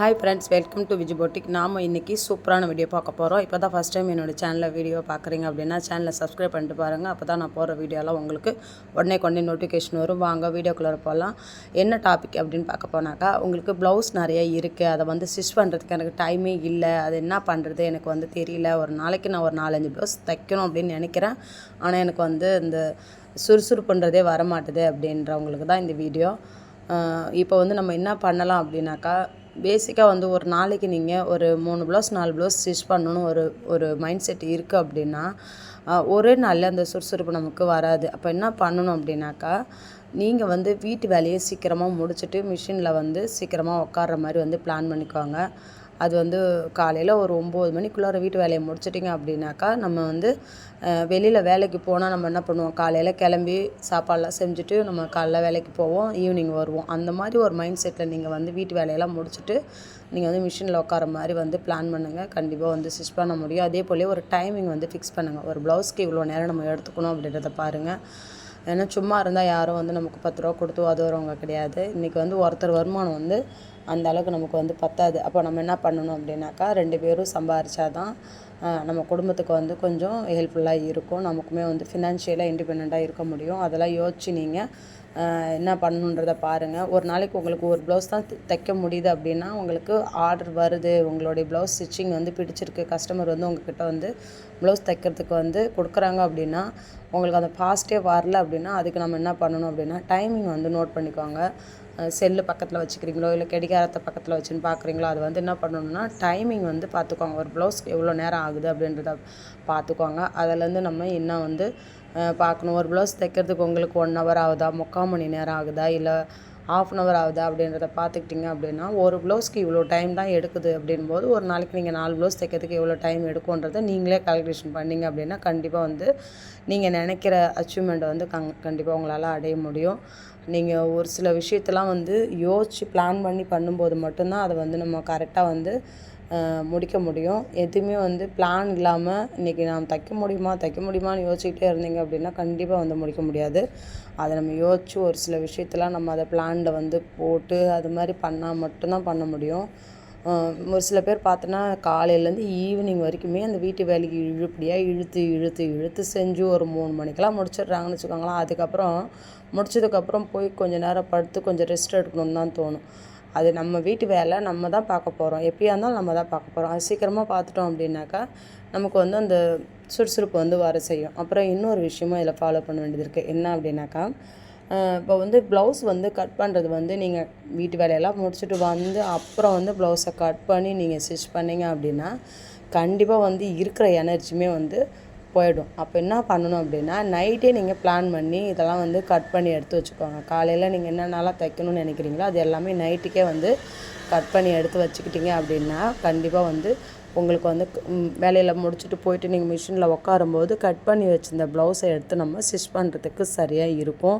Hi friends welcome to Viji போட்டிக் நாம் இன்றைக்கி சூப்பரான வீடியோ பார்க்க போகிறோம் இப்போ தான் ஃபஸ்ட் டைம் என்னோடய சேனலில் வீடியோ பார்க்குறீங்க அப்படின்னா சேனலை சப்ஸ்கிரைப் பண்ணிட்டு பாருங்கள் அப்போ தான் நான் போகிற வீடியோலாம் உங்களுக்கு உடனே கொண்டே நோட்டிஃபிகேஷன் வரும். வாங்க வீடியோக்குள்ளே போகலாம் என்ன டாபிக் அப்படின்னு பார்க்க போனாக்கா உங்களுக்கு ப்ளவுஸ் நிறைய இருக்குது அதை வந்து ஸ்டிச் பண்ணுறதுக்கு எனக்கு டைமே இல்லை. அது என்ன பண்ணுறது எனக்கு வந்து தெரியல. ஒரு நாளைக்கு நான் ஒரு நாலஞ்சு ப்ளவுஸ் தைக்கணும் அப்படின்னு நினைக்கிறேன். ஆனால் எனக்கு வந்து இந்த சுறுசுறுப்புன்றதே வரமாட்டுது அப்படின்றவங்களுக்கு தான் இந்த வீடியோ இப்போ வந்து நம்ம என்ன பண்ணலாம் அப்படின்னாக்கா பேசிக்காக வந்து ஒரு நாளைக்கு நீங்கள் ஒரு மூணு ப்ளவுஸ் நாலு ப்ளவுஸ் ஸ்டிச் பண்ணணும் ஒரு ஒரு மைண்ட் செட் இருக்குது அப்படின்னா ஒரே நாளில் அந்த சுறுசுறுப்பு நமக்கு வராது. அப்போ என்ன பண்ணணும் அப்படின்னாக்கா நீங்கள் வந்து வீட்டு வேலையை சீக்கிரமாக முடிச்சுட்டு மிஷினில் வந்து சீக்கிரமாக உட்கார்ற மாதிரி வந்து பிளான் பண்ணிக்கோங்க. அது வந்து காலையில் ஒரு ஒம்பது மணிக்குள்ளார வீட்டு வேலையை முடிச்சிட்டிங்க அப்படின்னாக்கா நம்ம வந்து வெளியில் வேலைக்கு போனால் நம்ம என்ன பண்ணுவோம்? காலையில் கிளம்பி சாப்பாடெலாம் செஞ்சுட்டு நம்ம காலைல வேலைக்கு போவோம் ஈவினிங் வருவோம். அந்த மாதிரி ஒரு மைண்ட் செட்டில் நீங்கள் வந்து வீட்டு வேலையெல்லாம் முடிச்சுட்டு நீங்கள் வந்து மிஷினில் உட்கார மாதிரி வந்து பிளான் பண்ணுங்கள் கண்டிப்பாக வந்து ஸ்டிச் பண்ண முடியும். அதே போல் ஒரு டைமிங் வந்து ஃபிக்ஸ் பண்ணுங்கள் ஒரு ப்ளவுஸ்க்கு இவ்வளோ நேரம் நம்ம எடுத்துக்கணும் அப்படின்றத பாருங்கள் ஏன்னா சும்மா இருந்தால் யாரும் வந்து நமக்கு பத்து ரூபா கொடுத்து உதவுறவங்க கிடையாது. இன்றைக்கி வந்து ஒருத்தர் வருமானம் வந்து அந்த அளவுக்கு நமக்கு வந்து பத்தாது. அப்போ நம்ம என்ன பண்ணணும் அப்படின்னாக்கா ரெண்டு பேரும் சம்பாரிச்சா தான் நம்ம குடும்பத்துக்கு வந்து கொஞ்சம் ஹெல்ப்ஃபுல்லாக இருக்கும். நமக்குமே வந்து ஃபினான்ஷியலாக இண்டிபெண்ட்டாக இருக்க முடியும். அதெல்லாம் யோசிச்சு நீங்கள் என்ன பண்ணணுன்றதை பாருங்கள் ஒரு நாளைக்கு உங்களுக்கு ஒரு ப்ளவுஸ் தான் தைக்க முடியுது அப்படின்னா உங்களுக்கு ஆர்டர் வருது. உங்களுடைய ப்ளவுஸ் ஸ்டிச்சிங் வந்து பிடிச்சிருக்கு. கஸ்டமர் வந்து உங்ககிட்ட வந்து ப்ளவுஸ் தைக்கிறதுக்கு வந்து கொடுக்குறாங்க அப்படின்னா உங்களுக்கு அந்த ஃபாஸ்ட்டே வரல அப்படின்னா அதுக்கு நம்ம என்ன பண்ணணும் அப்படின்னா டைமிங் வந்து நோட் பண்ணிக்கோங்க. செல்லு பக்கத்தில் வச்சுக்கிறீங்களோ இல்லை கடிகாரத்தை பக்கத்தில் வச்சுன்னு பார்க்குறீங்களோ அது வந்து என்ன பண்ணணும்னா டைமிங் வந்து பார்த்துக்கோங்க ஒரு ப்ளவுஸ்க்கு எவ்வளோ நேரம் ஆகுது அப்படின்றத பார்த்துக்கோங்க அதிலேருந்து நம்ம இன்னும் வந்து பார்க்கணும் ஒரு ப்ளவுஸ் தைக்கிறதுக்கு உங்களுக்கு ஒன் ஹவர் ஆகுதா? முக்கால் மணி நேரம் ஆகுதா? இல்லை ஆஃப் அன் ஹவர் ஆகுதா அப்படின்றத பார்த்துக்கிட்டிங்க அப்படின்னா ஒரு ப்ளவுஸ்க்கு இவ்வளோ டைம் தான் எடுக்குது அப்படின்போது ஒரு நாளைக்கு நீங்கள் நாலு ப்ளவுஸ் தைக்கிறதுக்கு எவ்வளோ டைம் எடுக்கும்ன்றதை நீங்களே கால்குலேஷன் பண்ணிங்க அப்படின்னா கண்டிப்பாக வந்து நீங்கள் நினைக்கிற அச்சீவ்மெண்ட்டை வந்து கங் கண்டிப்பாக உங்களால் அடைய முடியும். நீங்கள் ஒரு சில விஷயத்தெல்லாம் வந்து யோசித்து பிளான் பண்ணி பண்ணும்போது மட்டும்தான் அதை வந்து நம்ம கரெக்டாக வந்து முடிக்க முடியும். எதுவுமே வந்து பிளான் இல்லாமல் இன்றைக்கி நாம் தைக்க முடியுமா தைக்க முடியுமான்னு யோசிச்சுக்கிட்டே இருந்தீங்க அப்படின்னா கண்டிப்பாக வந்து முடிக்க முடியாது. அதை நம்ம யோசித்து ஒரு சில விஷயத்தெல்லாம் நம்ம அதை பிளானில் வந்து போட்டு அது மாதிரி பண்ணால் மட்டும்தான் பண்ண முடியும். ஒரு சில பேர் பார்த்தோன்னா காலையிலேருந்து ஈவினிங் வரைக்குமே அந்த வீட்டு வேலைக்கு இழுப்படியாக இழுத்து இழுத்து இழுத்து செஞ்சு ஒரு மூணு மணிக்கெல்லாம் முடிச்சிடுறாங்கன்னு வச்சுக்கோங்களேன். அதுக்கப்புறம் முடிச்சதுக்கப்புறம் போய் கொஞ்சம் நேரம் படுத்து கொஞ்சம் ரெஸ்ட் எடுக்கணும்னு தான் தோணும். அது நம்ம வீட்டு வேலை நம்ம தான் பார்க்க போகிறோம் எப்படியா இருந்தாலும் நம்ம தான் பார்க்க போகிறோம் அது சீக்கிரமாக பார்த்துட்டோம் அப்படின்னாக்கா நமக்கு வந்து அந்த சுறுசுறுப்பு வந்து வர செய்யும். அப்புறம் இன்னொரு விஷயமும் இதில் ஃபாலோ பண்ண வேண்டியது இருக்குது என்ன அப்படின்னாக்கா இப்போ வந்து ப்ளவுஸ் வந்து கட் பண்ணுறது வந்து நீங்கள் வீட்டு வேலையெல்லாம் முடிச்சுட்டு வந்து அப்புறம் வந்து ப்ளவுஸை கட் பண்ணி நீங்கள் ஸ்டிச் பண்ணிங்க அப்படின்னா கண்டிப்பாக வந்து இருக்கிற எனர்ஜியுமே வந்து போயிடும். அப்போ என்ன பண்ணணும் அப்படின்னா நைட்டே நீங்கள் பிளான் பண்ணி இதெல்லாம் வந்து கட் பண்ணி எடுத்து வச்சுக்கோங்க. காலையில் நீங்கள் என்னென்னலாம் தைக்கணும்னு நினைக்கிறீங்களோ அது எல்லாமே நைட்டுக்கே வந்து கட் பண்ணி எடுத்து வச்சுக்கிட்டீங்க அப்படின்னா கண்டிப்பாக வந்து உங்களுக்கு வந்து வேலையில் முடிச்சுட்டு போயிட்டு நீங்கள் மிஷினில் உட்காரும்போது கட் பண்ணி வச்சுருந்த ப்ளவுஸை எடுத்து நம்ம ஸ்டிச் பண்ணுறதுக்கு சரியாக இருக்கும்.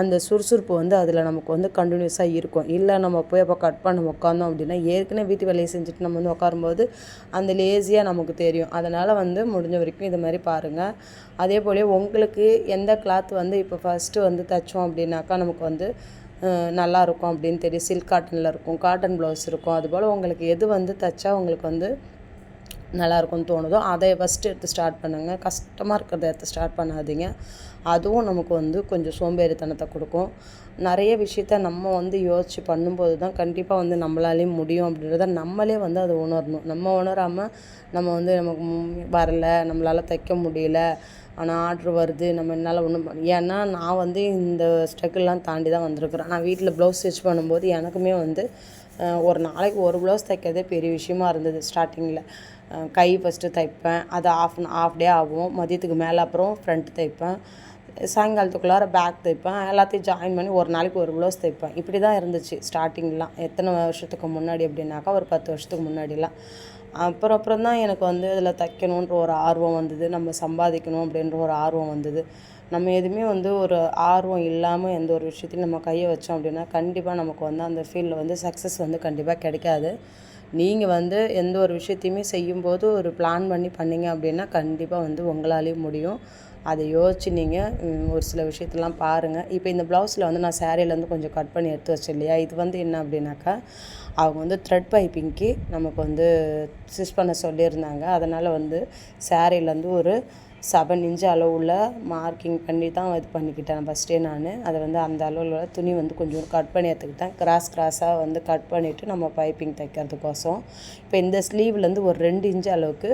அந்த சுறுசுறுப்பு வந்து அதில் நமக்கு வந்து கண்டினியூஸாக இருக்கும். இல்லை நம்ம போய் அப்போ கட் பண்ண உட்காந்தோம் அப்படின்னா ஏற்கனவே வீட்டு வேலையை செஞ்சுட்டு நம்ம வந்து உட்காரும்போது அந்த லேசியாக நமக்கு தெரியும். அதனால் வந்து முடிஞ்ச வரைக்கும் இது மாதிரி பாருங்கள் அதே போல் உங்களுக்கு எந்த கிளாத் வந்து இப்போ ஃபஸ்ட்டு வந்து தைச்சோம் அப்படின்னாக்கா நமக்கு வந்து நல்லா இருக்கும் அப்படின்னு தெரியும். சில்க் காட்டனில் இருக்கும். காட்டன் ப்ளவுஸ் இருக்கும். அதுபோல் உங்களுக்கு எது வந்து தைச்சா உங்களுக்கு வந்து நல்லாயிருக்கும்னு தோணுதோ அதை ஃபஸ்ட்டு எடுத்து ஸ்டார்ட் பண்ணுங்கள் கஷ்டமாக இருக்கிறத எடுத்து ஸ்டார்ட் பண்ணாதீங்க. அதுவும் நமக்கு வந்து கொஞ்சம் சோம்பேறித்தனத்தை கொடுக்கும். நிறைய விஷயத்த நம்ம வந்து யோசித்து பண்ணும்போது தான் கண்டிப்பாக வந்து நம்மளாலேயும் முடியும் அப்படின்றத நம்மளே வந்து அதை உணரணும். நம்ம உணராமல் நம்ம வந்து நமக்கு வரல நம்மளால் தைக்க முடியல ஆனால் ஆர்ட்ரு வருது நம்ம என்னால் ஒன்றும் ஏன்னா நான் வந்து இந்த ஸ்ட்ரகிள்லாம் தாண்டி தான் வந்திருக்கிறேன். நான் வீட்டில் ப்ளவுஸ் ஸ்டிச் பண்ணும்போது எனக்குமே வந்து ஒரு நாளைக்கு ஒரு ப்ளவுஸ் தைக்கிறதே பெரிய விஷயமா இருந்தது ஸ்டார்டிங்கில் கை ஃபஸ்ட்டு தைப்பேன். அது ஆஃப் ஆஃப் டே ஆகும். மதியத்துக்கு மேலே அப்புறம் ஃப்ரண்ட் தைப்பேன். சாயங்காலத்துக்குள்ளார பேக் தைப்பேன். எல்லாத்தையும் ஜாயின் பண்ணி ஒரு நாளைக்கு ஒரு ப்ளவுஸ் தைப்பேன். இப்படி தான் இருந்துச்சு ஸ்டார்டிங்லாம் எத்தனை வருஷத்துக்கு முன்னாடி அப்படின்னாக்கா ஒரு பத்து வருஷத்துக்கு முன்னாடிலாம். அப்புறம் அப்புறம் தான் எனக்கு வந்து இதில் தைக்கணுன்ற ஒரு ஆர்வம் வந்தது. நம்ம சம்பாதிக்கணும் அப்படின்ற ஒரு ஆர்வம் வந்தது. நம்ம எதுவுமே வந்து ஒரு ஆர்வம் இல்லாமல் எந்த ஒரு விஷயத்தையும் நம்ம கையை வச்சோம் அப்படின்னா கண்டிப்பாக நமக்கு வந்து அந்த ஃபீல்டில் வந்து சக்ஸஸ் வந்து கண்டிப்பாக கிடைக்காது. நீங்கள் வந்து எந்த ஒரு விஷயத்தையுமே செய்யும்போது ஒரு பிளான் பண்ணி பண்ணிங்க அப்படின்னா கண்டிப்பாக வந்து உங்களாலேயும் முடியும். அதை யோசிச்சு நீங்கள் ஒரு சில விஷயத்தெல்லாம் பாருங்கள் இப்போ இந்த ப்ளவுஸில் வந்து நான் சேரீலேருந்து கொஞ்சம் கட் பண்ணி எடுத்து வச்சேன் இல்லையா? இது வந்து என்ன அப்படின்னாக்கா அவங்க வந்து த்ரெட் பைப்பிங்க்கு நமக்கு வந்து ஸ்டிச் பண்ண சொல்லியிருந்தாங்க. அதனால் வந்து சேரீலேருந்து ஒரு செவன் இன்ச் அளவுள்ள மார்க்கிங் பண்ணி தான் இது பண்ணிக்கிட்டேன் ஃபஸ்ட்டே நான். அதை வந்து அந்த அளவில் துணி வந்து கொஞ்சம் கட் பண்ணி எடுத்துக்கிட்டேன். கிராஸ் கிராஸாக வந்து கட் பண்ணிவிட்டு நம்ம பைப்பிங் தைக்கிறதுக்கோசம். இப்போ இந்த ஸ்லீவ்லேருந்து ஒரு ரெண்டு இன்ச் அளவுக்கு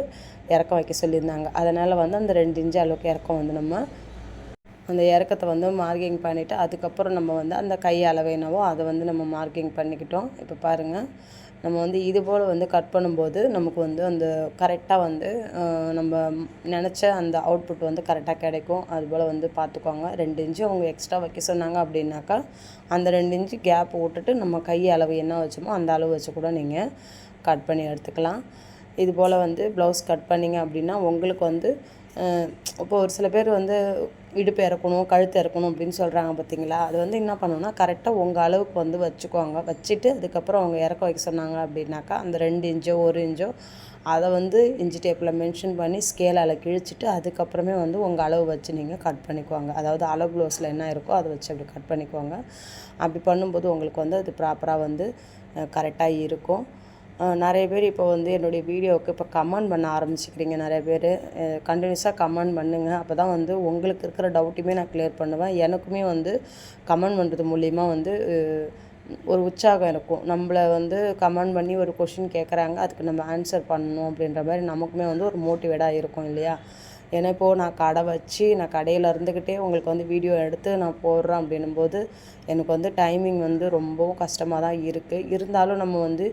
இறக்கம் வைக்க சொல்லியிருந்தாங்க. அதனால் வந்து அந்த ரெண்டு இன்ச் அளவுக்கு இறக்கம் வந்து நம்ம அந்த இறக்கத்தை வந்து மார்க்கிங் பண்ணிவிட்டு அதுக்கப்புறம் நம்ம வந்து அந்த கை அளவு என்னவோ அதை வந்து நம்ம மார்க்கிங் பண்ணிக்கிட்டோம். இப்போ பாருங்கள் நம்ம வந்து இது போல் வந்து கட் பண்ணும்போது நமக்கு வந்து அந்த கரெக்டாக வந்து நம்ம நினச்ச அந்த அவுட்புட் வந்து கரெக்டாக கிடைக்கும். அதுபோல் வந்து பார்த்துக்கோங்க. ரெண்டு இன்ச்சு அவங்க எக்ஸ்ட்ரா வைக்க சொன்னாங்க அப்படின்னாக்கா அந்த ரெண்டு இன்ச்சு கேப் விட்டுட்டு நம்ம கை அளவு என்ன வச்சோமோ அந்த அளவு வச்சு கூட நீங்கள் கட் பண்ணி எடுத்துக்கலாம். இது போல் வந்து ப்ளவுஸ் கட் பண்ணிங்க அப்படின்னா உங்களுக்கு வந்து இப்போ ஒரு சில பேர் வந்து இடுப்பு இறக்கணும் கழுத்து இறக்கணும் அப்படின்னு சொல்கிறாங்க பார்த்தீங்களா? அது வந்து என்ன பண்ணணும்னா கரெக்டாக உங்கள் அளவுக்கு வந்து வச்சுக்குவாங்க. வச்சுட்டு அதுக்கப்புறம் அவங்க இறக்க வைக்க சொன்னாங்க அப்படின்னாக்கா அந்த ரெண்டு இன்ச்சோ ஒரு இன்ச்சோ அதை வந்து இன்ச்சி டேப்பில் மென்ஷன் பண்ணி ஸ்கேலால் கிழிச்சிட்டு அதுக்கப்புறமே வந்து உங்கள் அளவு வச்சு நீங்கள் கட் பண்ணிக்குவாங்க. அதாவது அளவு ப்ளவுஸில் என்ன இருக்கோ அதை வச்சு அப்படி கட் பண்ணிக்குவாங்க. அப்படி பண்ணும்போது உங்களுக்கு வந்து அது ப்ராப்பராக வந்து கரெக்டாக இருக்கும். நிறைய பேர் இப்போ வந்து என்னுடைய வீடியோவுக்கு இப்போ கமெண்ட் பண்ண ஆரம்பிச்சுக்கிறீங்க நிறைய பேர். கண்டினியூஸாக கமெண்ட் பண்ணுங்க. அப்போ தான் வந்து உங்களுக்கு இருக்கிற டவுட்டுமே நான் கிளியர் பண்ணுவேன். எனக்குமே வந்து கமெண்ட் பண்ணுறது மூலிமா வந்து ஒரு உற்சாகம் இருக்கும். நம்மளை வந்து கமெண்ட் பண்ணி ஒரு கொஷின் கேட்குறாங்க அதுக்கு நம்ம ஆன்சர் பண்ணணும் அப்படின்ற மாதிரி நமக்குமே வந்து ஒரு மோட்டிவேட்டாக இருக்கும் இல்லையா? ஏன்னா இப்போது நான் கடை வச்சு நான் கடையில் இருந்துக்கிட்டே உங்களுக்கு வந்து வீடியோ எடுத்து நான் போடுறேன் அப்படின்னும் போது எனக்கு வந்து டைமிங் வந்து ரொம்பவும் கஷ்டமாக தான் இருக்குது இருந்தாலும் நம்ம வந்து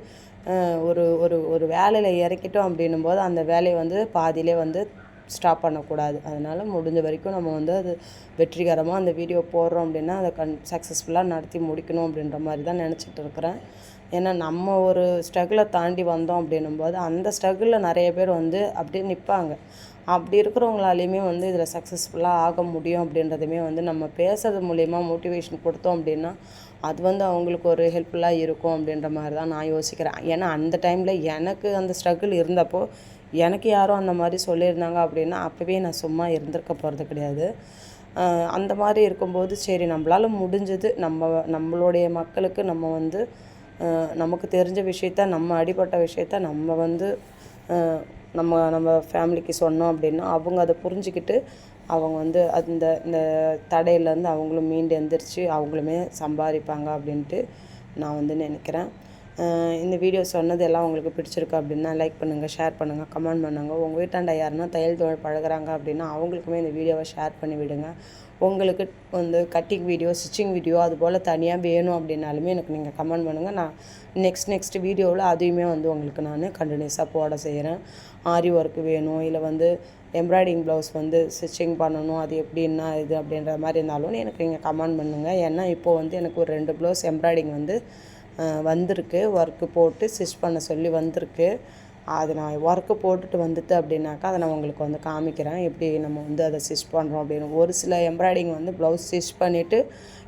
ஒரு ஒரு ஒரு வேலையில் இறக்கிட்டோம் அப்படின்னும் போது அந்த வேலையை வந்து பாதியிலே வந்து ஸ்டாப் பண்ணக்கூடாது. அதனால் முடிஞ்ச வரைக்கும் நம்ம வந்து அது வெற்றிகரமாக அந்த வீடியோ போடுறோம் அப்படின்னா அதை கன் சக்ஸஸ்ஃபுல்லாக நடத்தி முடிக்கணும் அப்படின்ற மாதிரி தான் நினச்சிட்டு இருக்கிறேன். ஏன்னா நம்ம ஒரு ஸ்ட்ரகிளை தாண்டி வந்தோம் அப்படின்னும் போது அந்த ஸ்ட்ரகிளில் நிறைய பேர் வந்து அப்படியே நிற்பாங்க அப்படி இருக்கிறவங்களாலையுமே வந்து இதில் சக்ஸஸ்ஃபுல்லாக ஆக முடியும் அப்படின்றதுமே வந்து நம்ம பேசுறது மூலயமா மோட்டிவேஷன் கொடுத்தோம் அப்படின்னா அது வந்து அவங்களுக்கு ஒரு ஹெல்ப்ஃபுல்லாக இருக்கும் அப்படின்ற மாதிரி தான் நான் யோசிக்கிறேன். ஏன்னா அந்த டைமில் எனக்கு அந்த ஸ்ட்ரகிள் இருந்தப்போ எனக்கு யாரும் அந்த மாதிரி சொல்லியிருந்தாங்க அப்படின்னா அப்போவே நான் சும்மா இருந்திருக்க போகிறது கிடையாது. அந்த மாதிரி இருக்கும்போது சரி நம்மளால் முடிஞ்சது நம்ம நம்மளுடைய மக்களுக்கு நம்ம வந்து நமக்கு தெரிஞ்ச விஷயத்த நம்ம அடிப்பட்ட விஷயத்த நம்ம வந்து நம்ம நம்ம ஃபேமிலிக்கு சொன்னோம் அப்படின்னா அவங்க அதை புரிஞ்சுக்கிட்டு அவங்க வந்து அந்த இந்த தடையிலேருந்து அவங்களும் மீண்டு எந்திரிச்சு அவங்களுமே சம்பாதிப்பாங்க அப்படின்ட்டு நான் வந்து நினைக்கிறேன். இந்த வீடியோ சொன்னது எல்லாம் உங்களுக்கு பிடிச்சிருக்கு அப்படின்னா லைக் பண்ணுங்கள் ஷேர் பண்ணுங்கள் கமெண்ட் பண்ணுங்கள் உங்கள் வீட்டாண்ட யாருன்னா தையல் தொழில் பழகுறாங்க அப்படின்னா அவங்களுக்குமே இந்த வீடியோவை ஷேர் பண்ணி விடுங்க. உங்களுக்கு வந்து கட்டிங் வீடியோ ஸ்டிச்சிங் வீடியோ அது போல் தனியாக வேணும் அப்படின்னாலுமே எனக்கு நீங்கள் கமெண்ட் பண்ணுங்கள் நான் நெக்ஸ்ட் நெக்ஸ்ட் வீடியோவில் அதையுமே வந்து உங்களுக்கு நான் கண்டினியூஸாக போட செய்கிறேன் ஆரி ஒர்க் வேணும் இல்லை வந்து எம்ப்ராய்டிங் ப்ளவுஸ் வந்து ஸ்டிச்சிங் பண்ணணும் அது எப்படின்னா இது அப்படின்ற மாதிரி இருந்தாலும் எனக்கு நீங்கள் கமெண்ட் பண்ணுங்கள் ஏன்னா இப்போது வந்து எனக்கு ஒரு ரெண்டு ப்ளவுஸ் எம்ப்ராய்டிங் வந்து வந்திருக்கு. ஒர்க்கு போட்டு ஸ்டிச் பண்ண சொல்லி வந்திருக்கு. அது நான் ஒர்க்கு போட்டுட்டு வந்துட்டு அப்படின்னாக்கா அதை நான் உங்களுக்கு வந்து காமிக்கிறேன். எப்படி நம்ம வந்து அதை ஸ்டிச் பண்ணுறோம் அப்படின்னு. ஒரு சில எம்ப்ராய்டிங் வந்து ப்ளவுஸ் ஸ்டிச் பண்ணிவிட்டு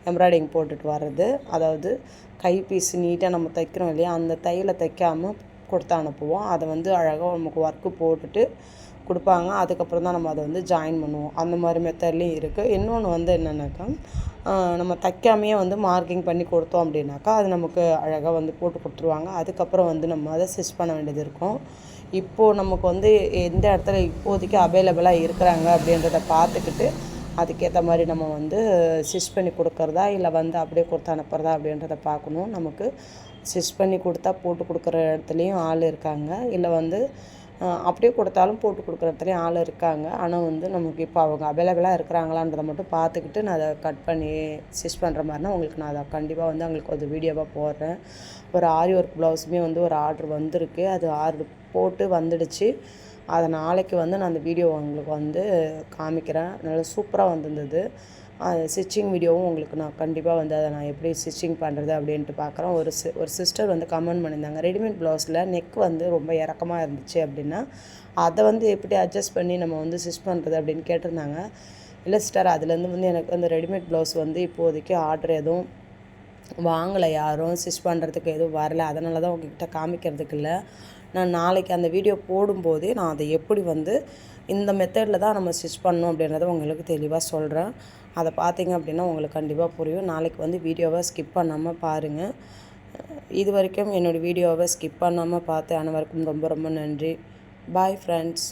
எம்ப்ராய்டிங் போட்டுட்டு வர்றது. அதாவது கைபீஸ் நீட்டாக நம்ம தைக்கிறோம் இல்லையா? அந்த தையலை தைக்காமல் கொடுத்து அனுப்புவோம் அதை வந்து அழகாக நமக்கு ஒர்க்கு போட்டுட்டு கொடுப்பாங்க. அதுக்கப்புறம் தான் நம்ம அதை வந்து ஜாயின் பண்ணுவோம். அந்த மாதிரி மெத்தட்லேயும் இருக்குது இன்னொன்று வந்து என்னென்னாக்கா நம்ம தைக்காமையே வந்து மார்க்கிங் பண்ணி கொடுத்தோம் அப்படின்னாக்கா அது நமக்கு அழகாக வந்து போட்டு கொடுத்துருவாங்க. அதுக்கப்புறம் வந்து நம்ம அதை ஸ்டிச் பண்ண வேண்டியது இருக்கும். இப்போது நமக்கு வந்து எந்த இடத்துல இப்போதைக்கு அவைலபிளாக இருக்கிறாங்க அப்படின்றத பார்த்துக்கிட்டு அதுக்கேற்ற மாதிரி நம்ம வந்து ஸ்டிச் பண்ணி கொடுக்குறதா இல்லை வந்து அப்படியே கொடுத்து அனுப்புறதா அப்படின்றத பார்க்கணும். நமக்கு ஸ்டிச் பண்ணி கொடுத்தா போட்டு கொடுக்குற இடத்துலையும் ஆள் இருக்காங்க. இல்லை வந்து அப்படியே கொடுத்தாலும் போட்டு கொடுக்குற இடத்துலையும் ஆள் இருக்காங்க. ஆனால் வந்து நமக்கு இப்போ அவங்க அவைலபிளாக இருக்கிறாங்களான்றதை மட்டும் பார்த்துக்கிட்டு நான் அதை கட் பண்ணி ஸ்டிச் பண்ணுற மாதிரினா உங்களுக்கு நான் அதை கண்டிப்பாக வந்து அவங்களுக்கு ஒரு வீடியோவாக போடுறேன். ஒரு ஆரி ஒர்க் ப்ளவுஸுமே வந்து ஒரு ஆர்டர் வந்திருக்கு. அது ஆர்டர் போட்டு வந்துடுச்சு. அதை நாளைக்கு வந்து நான் அந்த வீடியோ உங்களுக்கு வந்து காமிக்கிறேன். நல்லா சூப்பராக வந்திருந்தது. ஸ்டிச்சிங் வீடியோவும் உங்களுக்கு நான் கண்டிப்பாக வந்து அதை நான் எப்படி ஸ்டிச்சிங் பண்ணுறது அப்படின்ட்டு பார்க்குறேன் ஒரு சி ஒரு சிஸ்டர் வந்து கமெண்ட் பண்ணியிருந்தாங்க. ரெடிமேட் ப்ளவுஸில் நெக் வந்து ரொம்ப இறக்கமாக இருந்துச்சு அப்படின்னா அதை வந்து எப்படி அட்ஜஸ்ட் பண்ணி நம்ம வந்து ஸ்டிச் பண்ணுறது அப்படின்னு கேட்டிருந்தாங்க. இல்லை சிஸ்டர் அதுலேருந்து வந்து எனக்கு அந்த ரெடிமேட் ப்ளவுஸ் வந்து இப்போதைக்கு ஆர்டர் எதுவும் வாங்கலை. யாரும் ஸ்டிச் பண்ணுறதுக்கு எதுவும் வரல. அதனால தான் உங்ககிட்ட காமிக்கிறதுக்கு இல்லை. நான் நாளைக்கு அந்த வீடியோ போடும்போதே நான் அதை எப்படி வந்து இந்த மெத்தடில் தான் நம்ம ஸ்டிச் பண்ணணும் அப்படின்றத உங்களுக்கு தெளிவாக சொல்கிறேன் அதை பார்த்தீங்க அப்படின்னா உங்களுக்கு கண்டிப்பாக புரியும். நாளைக்கு வந்து வீடியோவை ஸ்கிப் பண்ணாமல் பாருங்கள் இது வரைக்கும் என்னோடய வீடியோவை ஸ்கிப் பண்ணாமல் பார்த்து அனைவருக்கும் ரொம்ப ரொம்ப நன்றி. Bye friends